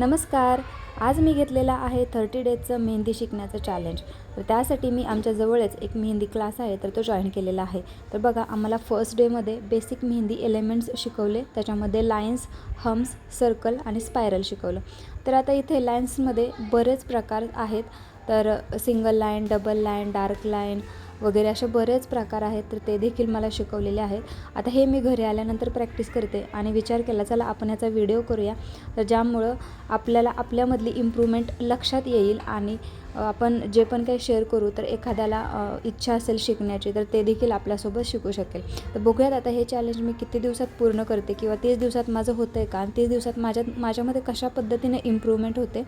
नमस्कार. आज मी घेतलेला आहे थर्टी डेजचं मेहंदी शिकण्याचं चॅलेंज तर त्यासाठी मी आमच्याजवळच एक मेहंदी क्लास आहे तर तो जॉईन केलेला आहे. तर बघा आम्हाला फर्स्ट डेमध्ये बेसिक मेहंदी एलिमेंट्स शिकवले त्याच्यामध्ये लाईन्स हम्स सर्कल आणि स्पायरल शिकवलं. तर आता इथे लाईन्समध्ये बरेच प्रकार आहेत. तर single line double line dark line वगैरे असे बरेच प्रकार आहेत तर ते देखील मला शिकवलेले आहेत. आता हे मी घरी आल्यानंतर प्रॅक्टिस करते आणि विचार केला चला आपण याचा व्हिडिओ करूया. तर ज्यामुळं आपल्याला आपल्यामधली इम्प्रूव्हमेंट लक्षात येईल आणि आपण जे पण काही शेअर करू तर एखाद्याला इच्छा असेल शिकण्याची तर ते देखील आपल्यासोबत शिकू शकेल. तर बघूयात आता हे चॅलेंज मी किती दिवसात पूर्ण करते किंवा तीस दिवसात माझं होतं आहे का? आणि तीस दिवसात माझ्या माझ्यामध्ये कशा पद्धतीने इम्प्रूव्हमेंट होते?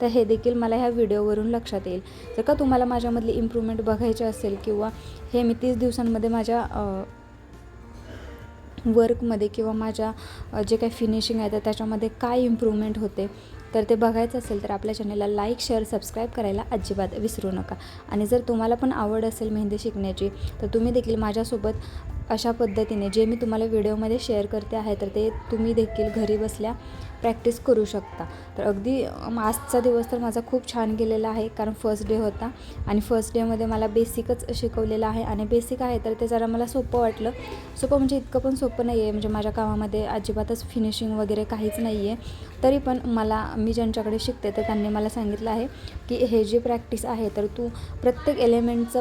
तर हे देखील मला ह्या व्हिडिओवरून लक्षात येईल. जर का तुम्हाला माझ्यामधली इम्प्रूव्हमेंट बघायची असेल किंवा हे मी तीस दिवसांमध्ये माझ्या वर्कमध्ये किंवा माझ्या जे काही फिनिशिंग आहे तर त्याच्यामध्ये काय इम्प्रूव्हमेंट होते? तर ते बघायचं असेल तर आपल्या चॅनलला लाईक शेअर सबस्क्राईब करायला अजिबात विसरू नका. आणि जर तुम्हाला पण आवड असेल मेहंदी शिकण्याची तर तुम्ही देखील माझ्यासोबत अशा पद्धतीने जे मी तुम्हाला व्हिडिओमध्ये शेअर करते आहे तर ते तुम्ही देखील घरी बसल्या प्रॅक्टिस करू शकता. तर अगदी आजचा दिवस तर माझा खूप छान गेलेला आहे कारण फर्स्ट डे होता आणि फर्स्ट डेमध्ये मला बेसिकच शिकवलेलं आहे आणि बेसिक आहे तर ते जरा मला सोपं वाटलं. सोपं म्हणजे इतकं पण सोपं नाही आहे म्हणजे माझ्या कामामध्ये अजिबातच फिनिशिंग वगैरे काहीच नाही आहे तरी पण मला मी ज्यांच्याकडे शिकते तर त्यांनी मला सांगितलं आहे की हे जे प्रॅक्टिस आहे तर तू प्रत्येक एलिमेंटचं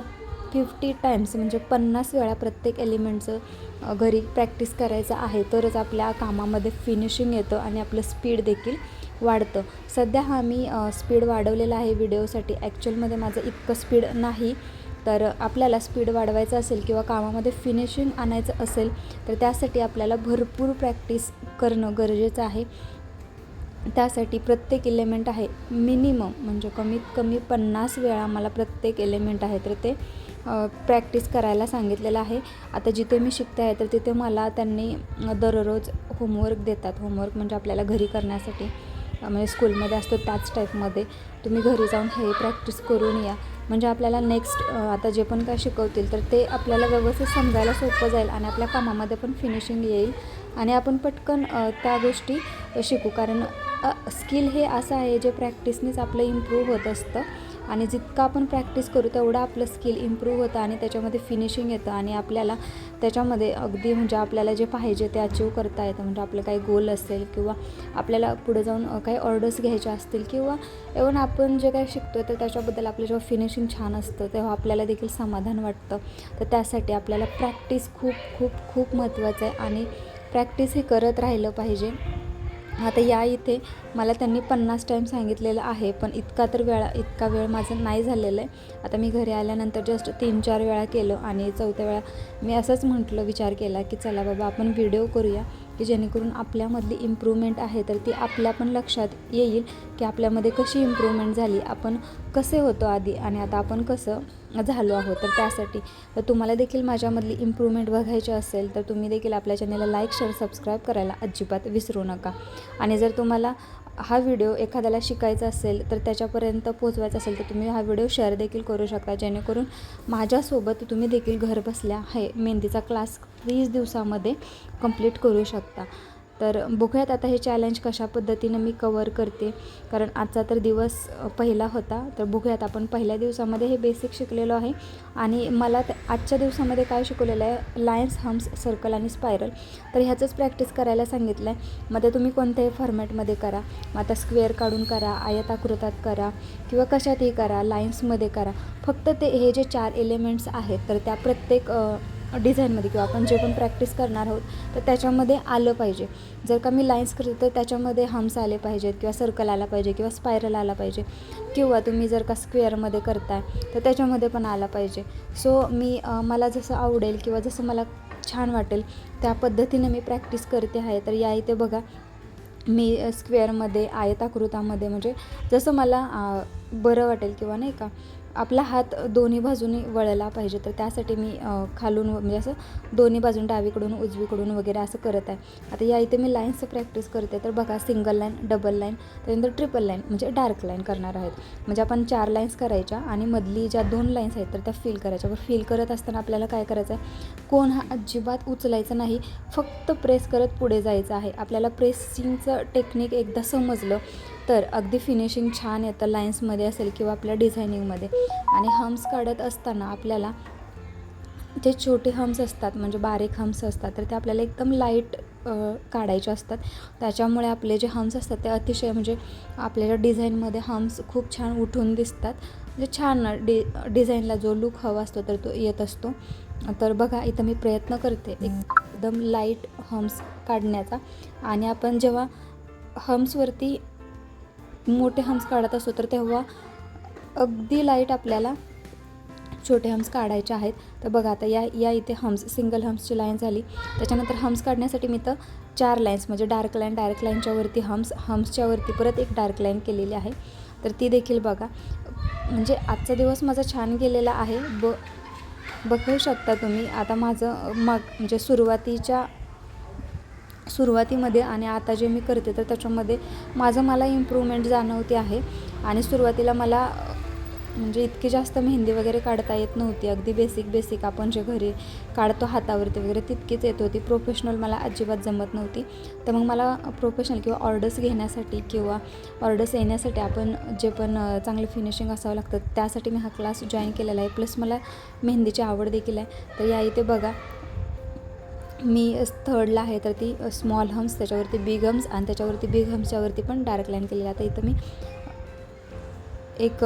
फिफ्टी टाईम्स म्हणजे पन्नास वेळा प्रत्येक एलिमेंटचं घरी प्रॅक्टिस करायचं आहे तरच आपल्या कामामध्ये फिनिशिंग येतं आणि आपलं स्पीड देखील वाढतं. सध्या हा मी स्पीड वाढवलेला आहे व्हिडिओसाठी ॲक्च्युअलमध्ये माझं इतकं स्पीड नाही. तर आपल्याला स्पीड वाढवायचं असेल किंवा कामामध्ये फिनिशिंग आणायचं असेल तर त्यासाठी आपल्याला भरपूर प्रॅक्टिस करणं गरजेचं आहे. त्यासाठी प्रत्येक एलिमेंट आहे. मिनिमम म्हणजे कमीत कमी पन्नास वेळा मला प्रत्येक एलिमेंट आहे. तर ते प्रॅक्टिस करायला सांगितलेलं आहे. आता जिथे मी शिकते आहे तर तिथे मला त्यांनी दररोज होमवर्क देतात. होमवर्क म्हणजे आपल्याला घरी करण्यासाठी म्हणजे स्कूलमध्ये असतो त्याच टाईपमध्ये तुम्ही घरी जाऊन हे प्रॅक्टिस करून या. म्हणजे आपल्याला नेक्स्ट आता जे पण काय शिकवतील तर ते आपल्याला व्यवस्थित समजायला सोपं जाईल आणि आपल्या कामामध्ये पण फिनिशिंग येईल. आणि आपण पटकन त्या गोष्टी शिकू. कारण स्किल हे असं आहे जे प्रॅक्टिसनेच आपलं इम्प्रूव्ह होत असतं. आणि जितकं आपण प्रॅक्टिस करू तेवढं आपलं स्किल इम्प्रूव्ह होतं आणि त्याच्यामध्ये फिनिशिंग येतं आणि आपल्याला त्याच्यामध्ये अगदी म्हणजे आपल्याला जे पाहिजे ते अचीव करता येतं. म्हणजे आपलं काही गोल असेल किंवा आपल्याला पुढे जाऊन काही ऑर्डर्स घ्यायच्या असतील किंवा इव्हन आपण जे काही शिकतो तर त्याच्याबद्दल आपलं जेव्हा फिनिशिंग छान असतं तेव्हा आपल्याला देखील समाधान वाटतं. तर त्यासाठी आपल्याला प्रॅक्टिस खूप खूप खूप महत्त्वाचं आहे. आणि प्रॅक्टिस हे करत राहिलं पाहिजे. आता या इथे मला त्यांनी पन्नास टाईम सांगितलेलं आहे पण इतका तर वेळा इतका वेळ माझा नाही झालेला आहे. आता मी घरी आल्यानंतर जस्ट तीन चार वेळा केलं आणि चौथ्या वेळा मी असंच म्हटलं विचार केला की चला बाबा आपण व्हिडिओ करूया. की जेणेकरून आपल्यामधली इम्प्रूव्हमेंट आहे तर ती आपल्या पण लक्षात येईल की आपल्यामध्ये कशी इम्प्रूव्हमेंट झाली आपण कसे होतो आधी आणि आता आपण कसं झालो आहोत. तर त्यासाठी तर तुम्हाला देखील माझ्यामधली इम्प्रूव्हमेंट बघायची असेल तर तुम्ही देखील आपल्या चॅनलला लाईक शेअर सबस्क्राईब करायला अजिबात विसरू नका. आणि जर तुम्हाला हा व्हिडिओ एखाद्याला शिकायचा असेल तर त्याच्यापर्यंत पोचवायचा असेल तर तुम्ही हा व्हिडिओ शेअर देखील करू शकता. जेणेकरून माझ्यासोबत तुम्ही देखील घर बसल्या हे मेहंदीचा क्लास वीस दिवसामध्ये कंप्लीट करू शकता. तर बघूयात आता हे चॅलेंज कशा पद्धतीनं मी कवर करते. कारण आजचा तर दिवस पहिला होता. तर बघूयात आपण पहिल्या दिवसामध्ये हे बेसिक शिकलेलो आहे. आणि मला आजच्या दिवसामध्ये काय शिकवलेलं आहे? लायन्स हम्स सर्कल आणि स्पायरल तर ह्याचंच प्रॅक्टिस करायला सांगितलं आहे मग ते तुम्ही कोणत्याही फॉर्मॅटमध्ये करा. मग आता स्क्वेअर काढून करा आयताकृतात करा किंवा कशातही करा लाईन्समध्ये करा. फक्त ते हे जे चार एलिमेंट्स आहेत तर त्या प्रत्येक डिझाईनमध्ये किंवा आपण जे पण प्रॅक्टिस करणार आहोत तर त्याच्यामध्ये आलं पाहिजे. जर का मी लाईन्स करते तर त्याच्यामध्ये हम्स आले पाहिजेत किंवा सर्कल आला पाहिजे किंवा स्पायरल आला पाहिजे. किंवा तुम्ही जर का स्क्वेअरमध्ये करताय तर त्याच्यामध्ये पण आला पाहिजे. सो मी मला जसं आवडेल किंवा जसं मला छान वाटेल त्या पद्धतीने मी प्रॅक्टिस करते आहे. तर या इथे बघा मी स्क्वेअरमध्ये आयताकृतामध्ये म्हणजे जसं मला बरं वाटेल किंवा नाही का आपला हात दोन्ही बाजूनी वळला पाहिजे. तर त्यासाठी मी खालून व- म्हणजे असं दोन्ही बाजून डावीकडून उजवीकडून वगैरे असं करत आहे. आता या इथे मी लाईन्सचं प्रॅक्टिस करते. तर बघा सिंगल लाईन डबल लाईन त्यानंतर ट्रिपल लाईन म्हणजे डार्क लाईन करणार आहेत. म्हणजे आपण चार लाईन्स करायच्या आणि मधली ज्या दोन लाईन्स आहेत तर त्या फील करायच्या. व फील करत असताना आपल्याला काय करायचं आहे कोण हा अजिबात उचलायचा नाही. फक्त प्रेस करत पुढे जायचं आहे. आपल्याला प्रेसिंगचं टेक्निक एकदा समजलं तर अगदी फिनिशिंग छान येतं लाईन्समध्ये असेल किंवा आपल्या डिझायनिंगमध्ये आणि हम्स काढत असताना आपल्याला जे छोटे हम्स असतात म्हणजे बारीक हम्स असतात तर ते आपल्याला एकदम लाइट काढायचे असतात. त्याच्यामुळे आपले जे हम्स असतात ते अतिशय म्हणजे आपल्याला डिझाईनमध्ये हम्स खूप छान उठून दिसतात. म्हणजे छान डि डिझाईनला जो लुक हवा असतो तर तो येत असतो. तर बघा इथं मी प्रयत्न करते एकदम लाइट हम्स काढण्याचा. आणि आपण जेव्हा हम्सवरती मोठे हम्स काढत असतो तर तेव्हा अगदी लाइट आपल्याला छोटे हम्स काढायचे आहेत. तर बघा आता या या इथे हम्स सिंगल हम्सची लाईन झाली. त्याच्यानंतर हम्स काढण्यासाठी मी तर चार लाईन्स म्हणजे डार्क लाईन डार्क लाईनच्या वरती हम्स हम्सच्या वरती परत एक डार्क लाईन केलेली आहे. तर ती देखील बघा. म्हणजे आजचा दिवस माझा छान गेलेला आहे. ब बघू शकता तुम्ही. आता माझं मग म्हणजे सुरुवातीच्या सुरुवातीमध्ये आणि आता जे मी करते तर त्याच्यामध्ये माझं मला इम्प्रूव्हमेंट जाणवते आहे. आणि सुरुवातीला मला म्हणजे इतकी जास्त मेहंदी वगैरे काढता येत नव्हती. अगदी बेसिक बेसिक आपण जे घरी काढतो हातावरती वगैरे तितकीच येत होती. प्रोफेशनल मला अजिबात जमत नव्हती. तर मग मला प्रोफेशनल किंवा ऑर्डर्स घेण्यासाठी किंवा ऑर्डर्स येण्यासाठी आपण जे पण चांगलं फिनिशिंग असावं लागतं त्यासाठी मी हा क्लास जॉईन केलेला आहे. प्लस मला मेहंदीची आवड देखील आहे. तर या इथे बघा मी थर्डला आहे तर ती स्मॉल हम्स त्याच्यावरती बिग हम्स आणि त्याच्यावरती बिग हम्सच्यावरती पण डार्क लाईन केलेली आता इथं मी एक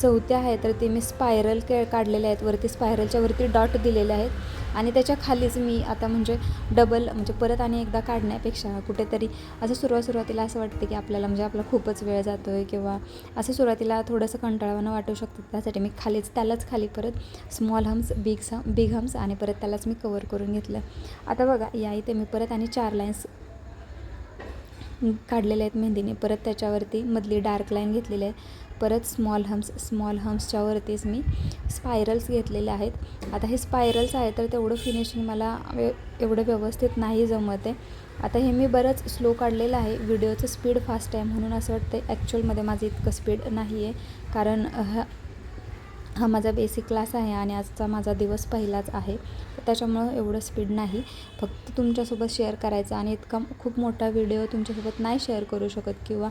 चौथ्या आहे तर ते मी स्पायरल के काढलेले आहेत. वरती स्पायरलच्या वरती डॉट दिलेले आहेत. आणि त्याच्या खालीच मी आता म्हणजे डबल म्हणजे परत आणि एकदा काढण्यापेक्षा कुठेतरी असं सुरुवात सुरुवातीला असं वाटतं की आपल्याला म्हणजे आपला खूपच वेळ जातो आहे किंवा असं सुरुवातीला थोडंसं कंटाळवानं वाटू शकतं. त्यासाठी मी खालीच त्यालाच खाली परत स्मॉल हम्स बिग स बिग हम्स आणि परत त्यालाच मी कवर करून घेतलं. आता बघा या इथे मी परत आणि चार लाईन्स काढलेले आहेत मेहंदीने. परत त्याच्यावरती मधली डार्क लाईन घेतलेली आहे. परत स्मॉल हम्स स्मॉल हम्सच्या वरतीच मी स्पायरल्स घेतलेले आहेत. आता हे स्पायरल्स आहे तर तेवढं फिनिशिंग मला वे एवढं व्यवस्थित नाही जमत आहे. आता हे मी बरंच स्लो काढलेलं आहे. व्हिडिओचं स्पीड फास्ट आहे म्हणून असं वाटतं ॲक्च्युअलमध्ये माझं इतकं स्पीड नाही आहे कारण हा हा माझा बेसिक क्लास आहे आणि आजचा माझा दिवस पहिलाच आहे. त्याच्यामुळं एवढं स्पीड नाही. फक्त तुमच्यासोबत शेअर करायचा आणि इतका खूप मोठा व्हिडिओ तुमच्यासोबत नाही शेअर करू शकत किंवा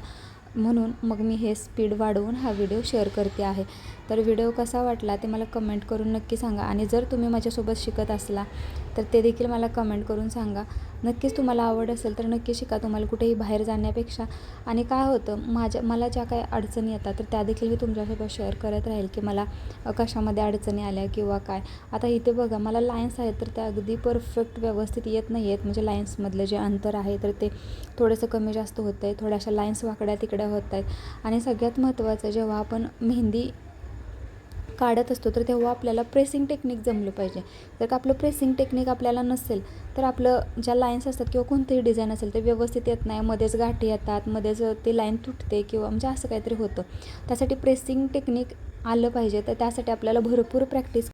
म्हणून मग मी हे स्पीड वाढवून हा व्हिडिओ शेअर करते आहे. तर व्हिडिओ कसा वाटला ते मला कमेंट करून नक्की सांगा. आणि जर तुम्ही माझ्यासोबत शिकत असला तर ते देखील मला कमेंट करून सांगा. नक्कीच तुम्हाला आवड असेल तर नक्की शिका. तुम्हाला कुठेही बाहेर जाण्यापेक्षा. आणि काय होतं माझ्या मला ज्या काही अडचणी येतात तर त्या देखील मी तुमच्यासोबत शेअर करत राहील की मला कशामध्ये अडचणी आल्या किंवा काय. आता इथे बघा मला लाईन्स आहेत तर त्या अगदी परफेक्ट व्यवस्थित येत नाही आहेत म्हणजे लाईन्समधलं जे अंतर आहे तर ते थोडंसं कमी जास्त होतं आहे थोड्याशा लाईन्स वाकड्या तिकड्या होत आहेत. आणि सगळ्यात महत्त्वाचं जेव्हा आपण मेहंदी काढत असतो तर तेव्हा आपल्याला प्रेसिंग टेक्निक जमलं पाहिजे. जर का आपलं प्रेसिंग टेक्निक आपल्याला नसेल तर आपलं ज्या लाईन्स असतात किंवा कोणतेही डिझाईन असेल ते व्यवस्थित येत नाही. मध्येच गाठी येतात मध्येच ते लाईन तुटते किंवा म्हणजे असं काहीतरी होतं. त्यासाठी प्रेसिंग टेक्निक आलं पाहिजे. तर त्यासाठी आपल्याला भरपूर प्रॅक्टिस